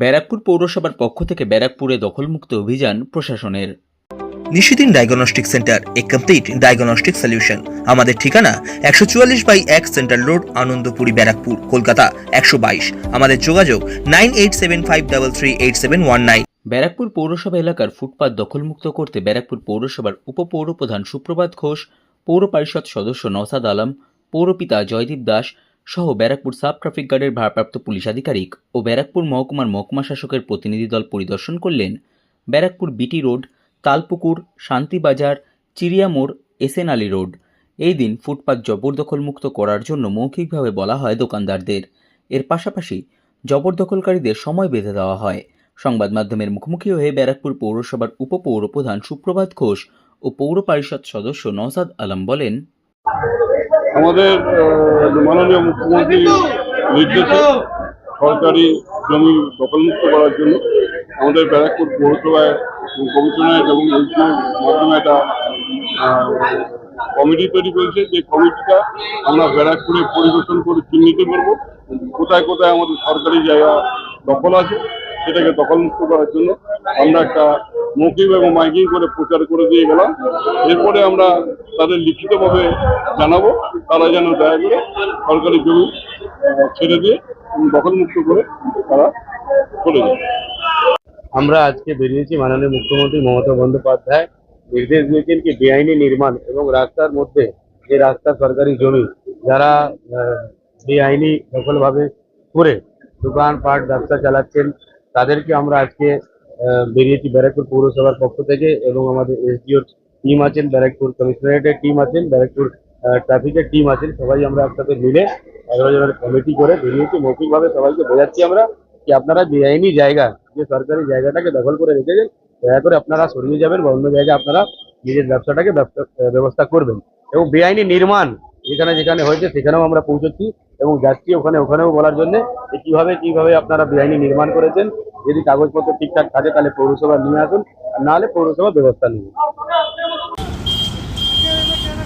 ব্যারাকপুর পৌরসভার পক্ষ থেকে ব্যারাকপুরে দখলমুক্ত অভিযান প্রশাসনের। Nishidin diagnostic centre a complete diagnostic solution আমাদের ঠিকানা একশো চুয়াল্লিশ বাই এক সেন্ট্রাল রোড আনন্দপুরি ব্যারাকপুর কলকাতা একশো বাইশ। আমাদের যোগাযোগ nine eight seven five double three eight seven one nine. Barrackpore পৌরসভা এলাকার ফুটপাত দখলমুক্ত করতে ব্যারাকপুর পৌরসভার উপপৌরপ্রধান সুপ্রভাত ঘোষ পৌর পরিষদ সদস্য নওসাদ আলম পৌরপিতা জয়দীপ দাস সহ ব্যারাকপুর সাব ট্রাফিক গার্ডের ভারপ্রাপ্ত পুলিশ আধিকারিক ও ব্যারাকপুর মহকুমার মহকুমা শাসকের প্রতিনিধি দল পরিদর্শন করলেন Barrackpore BT road, Talpukur, Shantibazar, Chiriamore, SN Ali road. এই দিন ফুটপাত জবরদখলমুক্ত করার জন্য মৌখিকভাবে বলা হয় দোকানদারদের। এর পাশাপাশি জবরদখলকারীদের সময় বেঁধে দেওয়া হয়। সংবাদ মাধ্যমের মুখোমুখি হয়ে ব্যারাকপুর পৌরসভার উপপৌরপ্রধান সুপ্রভাত ঘোষ ও পৌর পরিষদ সদস্য নওসাদ আলম বলেন আমাদের মাননীয় মুখ্যমন্ত্রী নির্দেশে সরকারি জমি দখলমুক্ত করার জন্য আমাদের ব্যারাকপুর পৌরসভায় কমিশনার এবং মাধ্যমে একটা কমিটি তৈরি করেছে। যে কমিটিটা আমরা ব্যারাকপুরে পরিবেশন করে চিহ্নিত করব। কোথায় কোথায় আমাদের সরকারি জায়গা দখল আছে, সেটাকে দখলমুক্ত করার জন্য আমরা একটা মৌখিক এবং মাইকিং করে প্রচার করে দিয়ে গেলাম। এরপরে আমরা তাদের লিখিতভাবে জানাব, তারা যেন দয়া করে সরকারি জমি ছেড়ে দিয়ে দখলমুক্ত করে তারা চলে যায় আমরা আজকে বেরিয়েছি মাননীয় মুখ্যমন্ত্রী মমতা বন্দ্যোপাধ্যায়। নির্দেশ দিয়েছেন কি বেআইনি নির্মাণ এবং রাস্তার মধ্যে যে রাস্তা সরকারি জমি, যারা বেআইনি দখলভাবে করে দোকান পাট ব্যবসা চালাচ্ছেন, তাদেরকে আমরা আজকে বেরিয়েছি ব্যারাকপুর পৌরসভার পক্ষ থেকে এবং আমাদের এসডিওর টিম আছেন, ব্যারাকপুর কমিশনারেটের টিম আছেন, ব্যারাকপুর ট্রাফিকের টিম আছেন, সবাই আমরা একসাথে মিলে এগারো জনের কমিটি করে বেরিয়েছি মৌখিকভাবে সবাইকে বোঝাচ্ছি আমরা কি আপনারা বেআইনি জায়গা, যে সরকারি জায়গাটাকে দখল করে রেখেছেন, দয়া করে আপনারা সরিয়ে যাবেন বা অন্য জায়গায় আপনারা নিজের ব্যবসাটাকে ব্যবসা- ব্যবস্থা করবেন। এবং বেআইনি নির্মাণ, যেখানে যেখানে হয়েছে সেখানেও আমরা পৌঁছচ্ছি এবং যাচ্ছি ওখানে ওখানেও বলার জন্য কীভাবে কীভাবে আপনারা বেআইনি নির্মাণ করেছেন, যদি কাগজপত্র ঠিকঠাক থাকে তাহলে পৌরসভা নিয়ে আসুন, আর নাহলে পৌরসভা ব্যবস্থা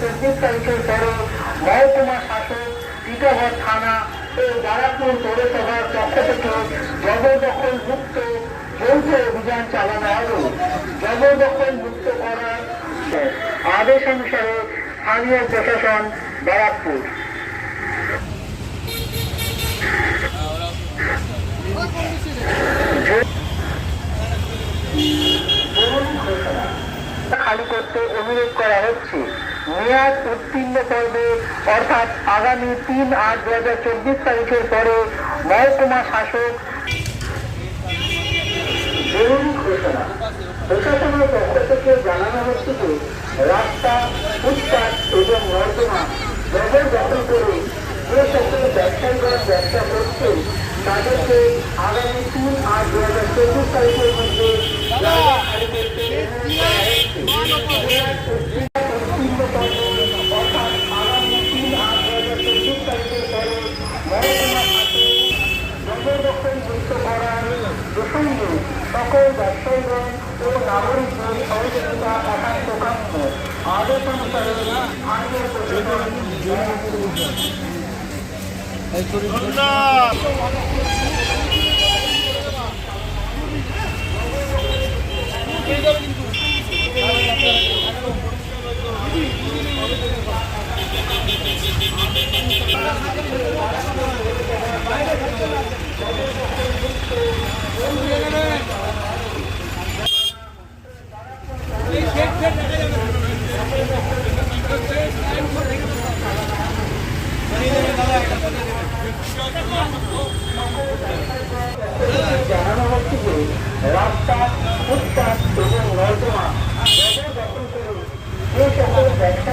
চব্বিশ তারিখের পরে মহকুমা শাসক টিটাগড় থানা ও বারাকপুর পৌরসভার পক্ষ থেকে জবরদখল মুক্ত যৌথ অভিযান চালানো হবে জবরদখল মুক্ত করার আদেশ অনুসারে স্থানীয় প্রশাসন বারাকপুর খালি করতে অনুরোধ করা হচ্ছে। মেয়াদ উত্তীর্ণ পর্বে অর্থাৎ আগামী তিন আট দু হাজার চব্বিশ তারিখের পরে মহকুমা শাসক ঘোষণা। প্রশাসনের পক্ষ থেকে জানানো হচ্ছে যে, রাস্তা, ফুটপাত এবং নর্দমা জবরদখল করে যে সকল ব্যবসা করছে তাদেরকে আগামী তিন আট দু হাজার চব্বিশ তারিখের মধ্যে সকল ব্যবসায়ীগণ ও নাগরিকদের সহযোগিতা একান্ত কাম্য আদেশ অনুসারে স্থানীয় প্রশাসন জানানো হচ্ছে যে রাস্তা ফুটপাত এবং নর্দমা দখল করে এই সকল ব্যবসা